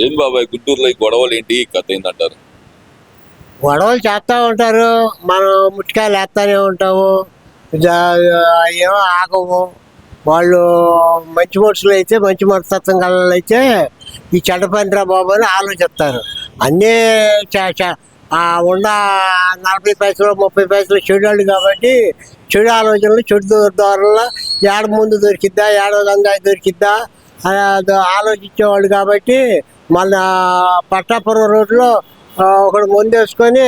ఏం బాబాయ్ గుంటూరులో ఈ గొడవలు ఏంటి కథ ఏంటంటారు గొడవలు చేస్తూ ఉంటారు. మనం ముట్టికాయలు వేస్తూనే ఉంటాము. ఏమో ఆగము. వాళ్ళు మంచి మనుషులు అయితే మంచి మనస్తత్వం కళ్ళు అయితే ఈ చెడ్డ పనిరా బాబు అని ఆలోచిస్తారు. అన్నీ చ- చ- ఉన్న నలభై పైసలు ముప్పై పైసలు చెడు కాబట్టి చెడు ఆలోచనలు చెడు దూరంలో ఏడ ముందు దొరికిద్దా ఏడో గంగా దొరికిద్దా ఆలోచించేవాళ్ళు కాబట్టి మళ్ళీ పట్టాపురం రోడ్లో ఒకడు ముందేసుకొని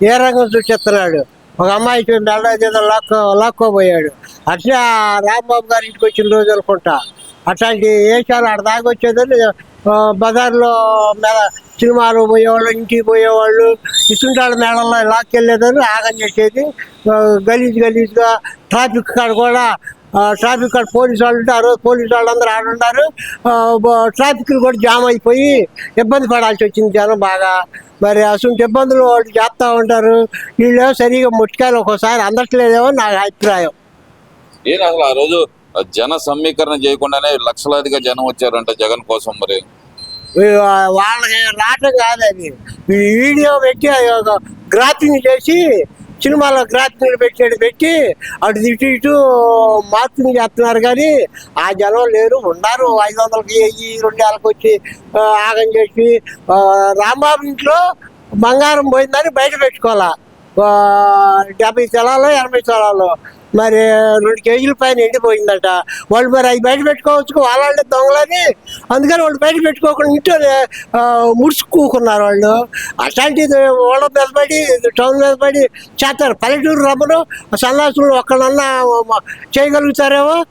ఏ రంగం చూసేస్తున్నాడు? ఒక అమ్మాయి మెడ ఏదో లాక్కో లాక్కోబోయాడు. అట్లా రాంబాబు గారి ఇంటికి వచ్చిన రోజు అనుకుంటా. అట్లాంటి వేషాలు ఆడ దాగొచ్చేదని బజార్లో మెడ సినిమాలు పోయేవాళ్ళు ఇంటికి పోయేవాళ్ళు ఇసుంటాడు మేళల్లో లాక్కెళ్ళేదని ఆగం చేసేది. గలీజ్ గలీజ్గా ట్రాఫిక్ కాడ కూడా ట్రాఫిక్ కాడ పోలీసు వాళ్ళు ఉంటే ఆ రోజు పోలీసు వాళ్ళందరూ ఆడున్నారు ట్రాఫిక్ కూడా జామ్ అయిపోయి ఇబ్బంది పడాల్సి వచ్చింది జనం బాగా. మరి అసలు ఇబ్బందులు వాళ్ళు చేస్తూ ఉంటారు. వీళ్ళు సరిగా ముట్టికాయలు ఒక్కోసారి అందట్లేదేమో నా అభిప్రాయం. ఏం అసలు ఆ రోజు జన సమీకరణ చేయకుండానే లక్షలాదిగా జనం వచ్చారంట జగన్ కోసం మరి. వాళ్ళకి రావటం కాదు అది ఈ వీడియో పెట్టి గ్రాఫింగ్ చేసి సినిమాలో గ్రాఫింగ్ పెట్టాడు పెట్టి అటు ఇటు ఇటు మార్పులు చేస్తున్నారు కానీ ఆ జనం లేరు. ఉన్నారు. ఐదు వందలకి వెయ్యి రెండు వేలకు వచ్చి ఆగం చేసి రాంబాబు ఇంట్లో బంగారం పోయిందని బయట పెట్టుకోవాలా? డెబ్బై స్థలాలు ఎనభై స్థలాలు. మరి రెండు కేజీల పైన ఎండిపోయిందట. వాళ్ళు మరి అది బయట పెట్టుకోవచ్చు వాళ్ళంటే దొంగలని. అందుకని వాళ్ళు బయట పెట్టుకోకుండా ఇంట్లోనే ఆ, ముడుచుకోకున్నారు వాళ్ళు. అట్లాంటిది వాళ్ళ మీద పడి టౌన్ మీద పడి చేస్తారు. పల్లెటూరు రమ్మను సన్నాసులు ఒక్కడన్నా చేయగలుగుతారేమో.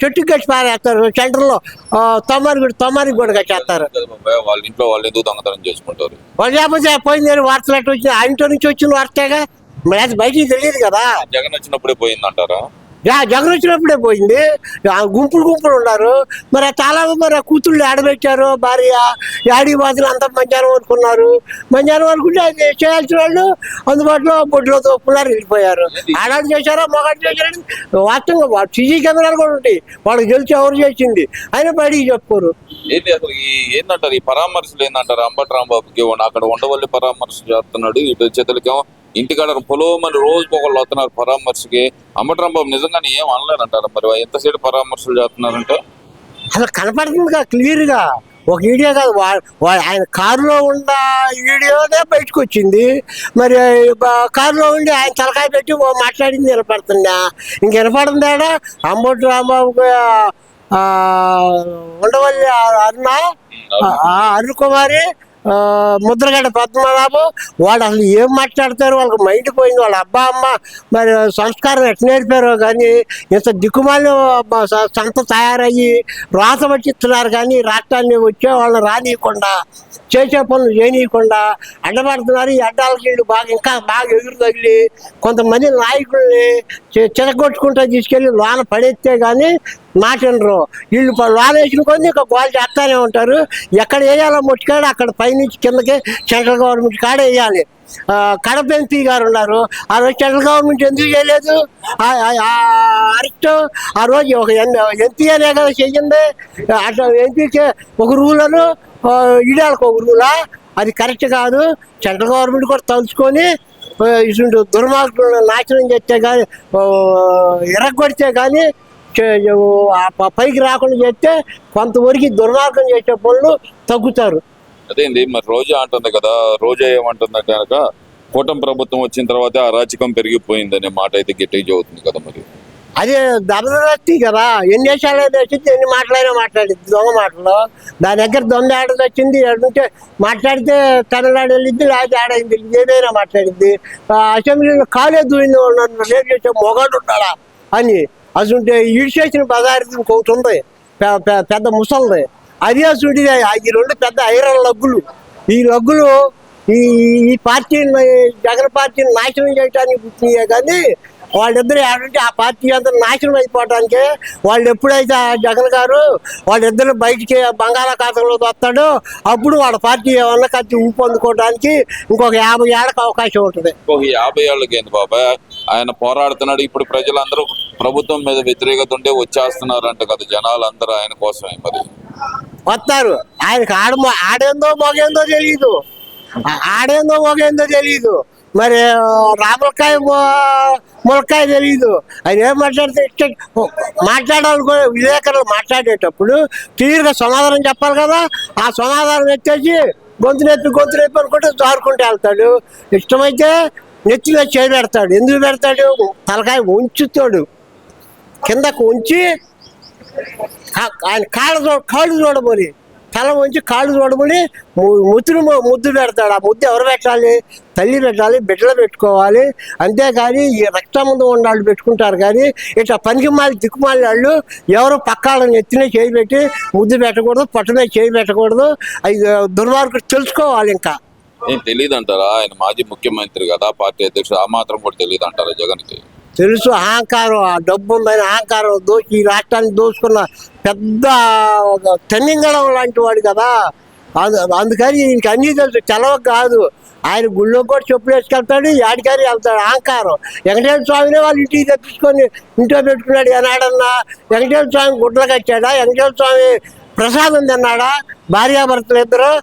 చెట్టు కట్టి పారేస్తారు సెంటర్లో తొమ్మిది కూడా తొమ్మిది కూడా కట్టేస్తారు. వాళ్ళ ఇంట్లో వాళ్ళు ఎందుకు దొంగతనం చేసుకుంటారు. వాళ్ళు లేకపోతే పోయింది వార్తలు అట్టు వచ్చింది ఆ ఇంట్లో నుంచి వచ్చిన వార్తేగా? మరి అది బయటికి తెలియదు కదా. జగన్ వచ్చినప్పుడే పోయిందంటారా? జగన్ వచ్చినప్పుడే పోయింది. ఆ గుంపులు గుంపులు ఉన్నారు. మరి చాలా మరి ఆ కూతుళ్ళు ఆడబెట్టారు భార్య యాడి బాధలు అంతా మధ్యాహ్నం అనుకున్నారు. మధ్యాహ్నం అనుకుంటే అది చేయాల్సిన వాళ్ళు అందుబాటులో బొడ్లతో పుల్లారు వెళ్ళిపోయారు. ఆడాడు చేశారా మొగాడు చేశారని వాస్తవంగా సీసీ కెమెరాలు కూడా ఉంటాయి. వాళ్ళకి తెలిసి ఎవరు చేసింది? అయినా బయటికి చెప్పుకోరు. ఏంటి అసలు ఈ ఏందంటారు? ఈ పరామర్శలు ఏంటంటారు అంబటి రాంబాబుకి అక్కడ ఉండవల్లి పరామర్శలు చేస్తున్నాడు. ఇటు చేతులకేమో ఇంటికాడ పొలోమని రోజుకి ఒకళ్ళు వస్తున్నారు పరామర్శకి. అంబటి రాంబాబు నిజంగానే ఏం అనలేదంటారు? మరి ఎంతసేపు పరామర్శలు చేస్తున్నారంటే? అసలు కనపడుతుందిగా క్లియర్గా. ఒక వీడియో కాదు ఆయన కారులో ఉన్న వీడియోనే బయటకు వచ్చింది మరి కారులో ఉండి ఆయన తలకాయ పెట్టి మాట్లాడింది వినపడుతుందా? ఇంక వినపడుతుందా అంబటి రాంబాబు ఉండవల్లి ఆ, అరుణ్ కుమారి ముద్రగడ్డ పద్మనాభం వాడు అసలు ఏం మాట్లాడతారు? వాళ్ళకి మైండ్ పోయింది. వాళ్ళ అబ్బా అమ్మ మరి సంస్కారం ఎట్ నేర్పారో కానీ ఇంత దిక్కుమాలి సంత తయారయ్యి రాత పట్టిస్తున్నారు కానీ రాష్ట్రాన్ని వచ్చే వాళ్ళని రానియకుండా చేసే పనులు చేయనీయకుండా అడ్డపడుతున్నారు. ఈ అడ్డాలకి బాగా ఇంకా బాగా ఎదురు తగిలి కొంతమంది నాయకుల్ని చె- తీసుకెళ్ళి లోన పడేస్తే కానీ మాటినరు వీళ్ళు ప- లోన కొన్ని ఇంకా గోల్ చేస్తానే ఉంటారు. ఎక్కడ వేయాలో ముట్టుకాడు అక్కడ పైనుంచి కిందకి సెంట్రల్ గవర్నమెంట్ కాడ వేయాలి. కడప ఎంపీ గారు ఉన్నారు. ఆ రోజు సెంట్రల్ గవర్నమెంట్ ఎందుకు చేయలేదు? ఆ- అరెస్ట్ ఆ రోజు ఒక ఎంపీ అనే కదా చెయ్యింది అట్లా ఎంపీకి ఒక రూలను ఇడాలకు ఒక రూలా. అది కరెక్ట్ కాదు. సెంట్రల్ గవర్నమెంట్ కూడా తలుచుకొని ఇటువంటి దుర్మార్గులను నాశనం చేస్తే కానీ ఎరగొడితే కానీ పైకి రాకుండా చేస్తే కొంతవరకు దుర్మార్గం చేసే పనులు తగ్గుతారు. అదేంటి మరి రోజా అంటుంది కదా రోజా ఏమంటుందంటే కనుక కూటమి ప్రభుత్వం వచ్చిన తర్వాత అరాచకం పెరిగిపోయిందనే మాట అయితే గట్టిగా చెబుతుంది కదా మరి. అదే దమదస్తి కదా ఎన్ని దేశాలు వచ్చింది ఎన్ని మాటలైనా మాట్లాడింది దొంగ మాటలు. దాని దగ్గర దొంగ ఆడది వచ్చింది అంటే మాట్లాడితే తమిళనాడు వెళ్ళింది లేకపోతే ఆడైంది ఏదైనా మాట్లాడింది. అసెంబ్లీలో కాలే దూయింది నన్ను రేపు చేసే మొగాడు ఉన్నాడా అని. అసలు ఈడ్చేసిన బజారు ఇంకొకటి ఉంది. పెద్ద ముసలిది. అది అసలు ఈ రెండు పెద్ద ఐరన్ లగ్గులు. ఈ లగ్గులు ఈ ఈ పార్టీని జగన్ పార్టీని నాశనం చేయడానికి పుట్టినాయే కానీ వాళ్ళిద్దరు ఏంటంటే ఆ పార్టీ అంతా నాశనం అయిపోవడానికి వాళ్ళు ఎప్పుడైతే ఆ జగన్ గారు వాళ్ళిద్దరు బయటికి బంగాళాఖాతంలో వస్తాడో అప్పుడు వాళ్ళ పార్టీ ఏమన్నా కత్తి ఊపందుకోవడానికి ఇంకొక యాభై ఏళ్ళకి అవకాశం ఉంటుంది. ఇంకొక యాభై ఏళ్ళకి ఏంది బాబాయ్? ఆయన పోరాడుతున్నాడు. ఇప్పుడు ప్రజలందరూ ప్రభుత్వం మీద వ్యతిరేకత ఉంటే వచ్చేస్తున్నారంట కదా జనాలందరూ ఆయన కోసమే మరి. వస్తారు. ఆయనకి ఆడ ఆడేందో మొగేందో తెలియదు ఆడేందో మొగేందో తెలియదు మరి రామలకాయ ములకాయ తెలియదు ఆయన ఏం మాట్లాడితే ఇష్ట మాట్లాడాలనుకో విలేకరులు మాట్లాడేటప్పుడు క్లియర్గా సమాధానం చెప్పాలి కదా. ఆ సమాధానం వచ్చేసి గొంతు నొప్పి గొంతు నెప్పి అనుకుంటే జారుకుంటూ వెళ్తాడు. ఇష్టమైతే నెత్తిలో చేయి పెడతాడు. ఎందుకు పెడతాడు? తలకాయ ఉంచుతాడు. కిందకు ఉంచి ఆయన కాళ్ళు కాళ్ళు చూడమని. తల వంచి కాళ్ళు చూడమని ముద్దులు ముద్దును ముద్దు పెడతాడు. ఆ ముద్దు ఎవరు పెట్టాలి? తల్లి పెట్టాలి బిడ్డలు పెట్టుకోవాలి. అంతేగాని ఈ రక్తముందు ఉండాళ్ళు పెట్టుకుంటారు కానీ ఇట్లా పనికిమాలి దిక్కుమాలి వాళ్ళు ఎవరు పక్కాళ్ళని ఎత్తినే చేయి పెట్టి ముద్దు పెట్టకూడదు పట్టున చేయి పెట్టకూడదు. అది దుర్మార్గుడు తెలుసుకోవాలి ఇంకా. ఏం తెలియదు అంటారా ఆయన మాజీ ముఖ్యమంత్రి కదా పార్టీ అధ్యక్షుడు. ఆ మాత్రం కూడా తెలియదు అంటారా జగన్కి? తెలుసు అహంకారం ఆ డబ్బు ఉందని అహంకారం దోచి ఈ రాష్ట్రాన్ని దోచుకున్న పెద్ద తెన్నింగళం లాంటి వాడు కదా. అందుకని ఇంక అన్నీ తెలుసు చలవ కాదు. ఆయన గుళ్ళో కూడా చెప్పులు వేసుకెళ్తాడు యాడికారి వెళ్తాడు అహంకారం. వెంకటేశ్వర స్వామిని వాళ్ళు ఇంటికి తెప్పించుకొని ఇంట్లో పెట్టుకున్నాడు ఏనాడన్నా. వెంకటేశ్వర స్వామి గుడ్లు కట్టాడా? వెంకటేశ్వర స్వామి ప్రసాదం తిన్నాడా? భార్యాభర్తలు ఇద్దరు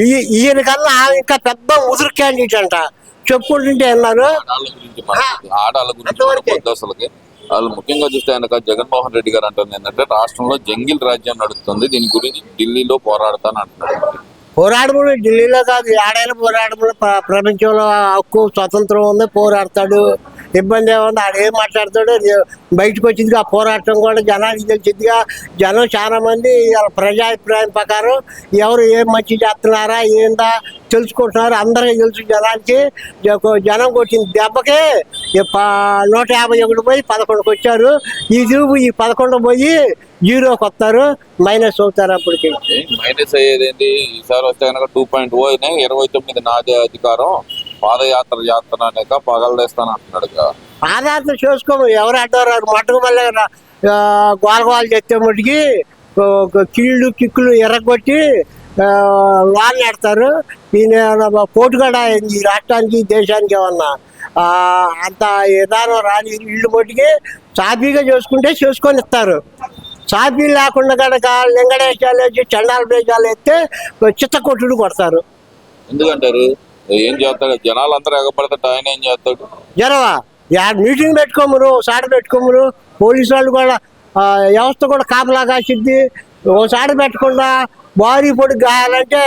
ఈ- ఈయన కన్నా ఆమె ఇంకా పెద్ద ముదురు క్యాండిడేట్ అంట. చెప్పుకుంటుంటే అన్నారు. ఆడాళ్ళ గురించి అసలుకి. వాళ్ళు ముఖ్యంగా చూస్తే ఆయన జగన్మోహన్ రెడ్డి గారు అంటుంది ఏంటంటే రాష్ట్రంలో జంగిల్ రాజ్యం నడుస్తుంది దీని గురించి ఢిల్లీలో పోరాడతాను అంటున్నాడు. పోరాడములు ఢిల్లీలో కాదు ఏడైనా పోరాడములు ప్ర- ప్రపంచంలో హక్కు స్వతంత్రం ఉంది పోరాడతాడు. ఇబ్బంది ఏముంది? ఆడు ఏం మాట్లాడతాడో బయటకు వచ్చిందిగా ఆ పోరాటం కూడా జనానికి తెలిసిందిగా. జనం చాలామంది ప్రజాభిప్రాయం ప్రకారం ఎవరు ఏం మంచి చేస్తున్నారా ఏందా తెలుసుకుంటున్నారు. అందరికీ తెలుసు జనానికి. జనం కొట్టిన దెబ్బకే నూట యాభై ఒకటి పోయి పదకొండుకి వచ్చారు. ఈ చూపు ఈ పదకొండు పోయి జీరోకి వస్తారు. మైనస్ అవుతారు అప్పటికి. మైనస్ అయ్యేది ఏంటి? ఈసారి వస్తే కనుక టూ పాయింట్ ఓ ఇరవై తొమ్మిది నాదే అధికారం. పాదయాత్ర చేస్తాను అనేక పగలదేస్తాను అంటున్నాడు కదా. ఆధారత చేసుకోము ఎవరు అడ్డారు మట్టుకు మళ్ళీ గోల గోల చేస్తే మటుకి కీళ్ళు కిక్కులు ఎర్రగొట్టి ఆ, లోన్ నెడతారు ఈయన పోటుగడ ఈ రాష్ట్రానికి దేశానికి ఏమన్నా ఆ, అంత విధానం రాని ఇల్లు మట్టుకి సాఫీగా చేసుకుంటే చేసుకొని ఇస్తారు. సాఫీ లేకుండా కనుక లింగడేశాలు చండాల బేజాలు ఎత్తే చిత్త కొట్టుడు కొడతారు. ఎందుకంటారు? ఏం చేస్తాడు? జనాలందరూ ఎగబడతాడు ఆయన ఏం చేస్తాడు? జరవా యా మీటింగ్ పెట్టుకోమురు సాడి పెట్టుకోమురు పోలీసు వాళ్ళు కూడా వ్యవస్థ కూడా కాపలా కాసిద్ది. ఓసారి పెట్టకుండా భారీ పొడి కాయాలంటే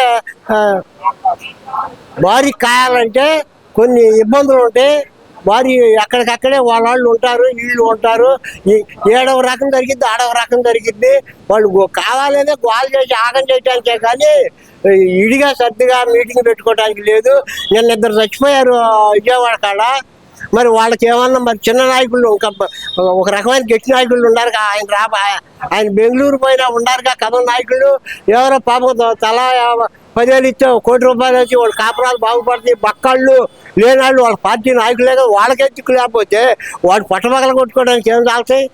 భారీ కాయాలంటే కొన్ని ఇబ్బందులు ఉంటాయి. వారి అక్కడికక్కడే వాళ్ళ వాళ్ళు ఉంటారు వీళ్ళు ఉంటారు. ఈ- ఏడవ రకం జరిగింది ఆడవ రకం జరిగింది. వాళ్ళు కావాలనే గోల్ చేసి ఆగం చేయడానికే కానీ ఇడిగా సర్దిగా మీటింగ్ పెట్టుకోవడానికి లేదు. నిన్న ఇద్దరు చచ్చిపోయారు విజయవాడ కాడ. మరి వాళ్ళకి ఏమన్నా మరి చిన్న నాయకులు ఇంకా ఒక రకమైన గట్టి నాయకులు ఉన్నారు ఆయన రా ఆయన బెంగళూరు పోయినా ఉన్నారుగా కథ నాయకులు. ఎవరో పాపం తల పదివేలు ఇచ్చావు కోటి రూపాయలు వచ్చి వాళ్ళ కాపురాలు బాగుపడతాయి బక్కళ్ళు లేనాళ్ళు వాళ్ళ పార్టీ నాయకులే కదా వాళ్ళకే దిక్కు లేకపోతే వాడు పట్టమగల కొట్టుకోవడానికి ఏం చాలుతాయి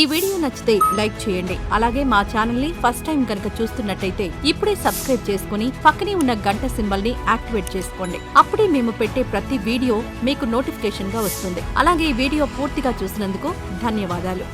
ఈ వీడియో నచ్చితే లైక్ చేయండి. అలాగే మా ఛానల్ని ఫస్ట్ టైం కనుక చూస్తున్నట్టయితే ఇప్పుడే సబ్స్క్రైబ్ చేసుకుని పక్కనే ఉన్న గంట సింబల్ని యాక్టివేట్ చేసుకోండి. అప్పుడే మేము పెట్టే ప్రతి వీడియో మీకు నోటిఫికేషన్గా వస్తుంది. అలాగే ఈ వీడియో పూర్తిగా చూసినందుకు ధన్యవాదాలు.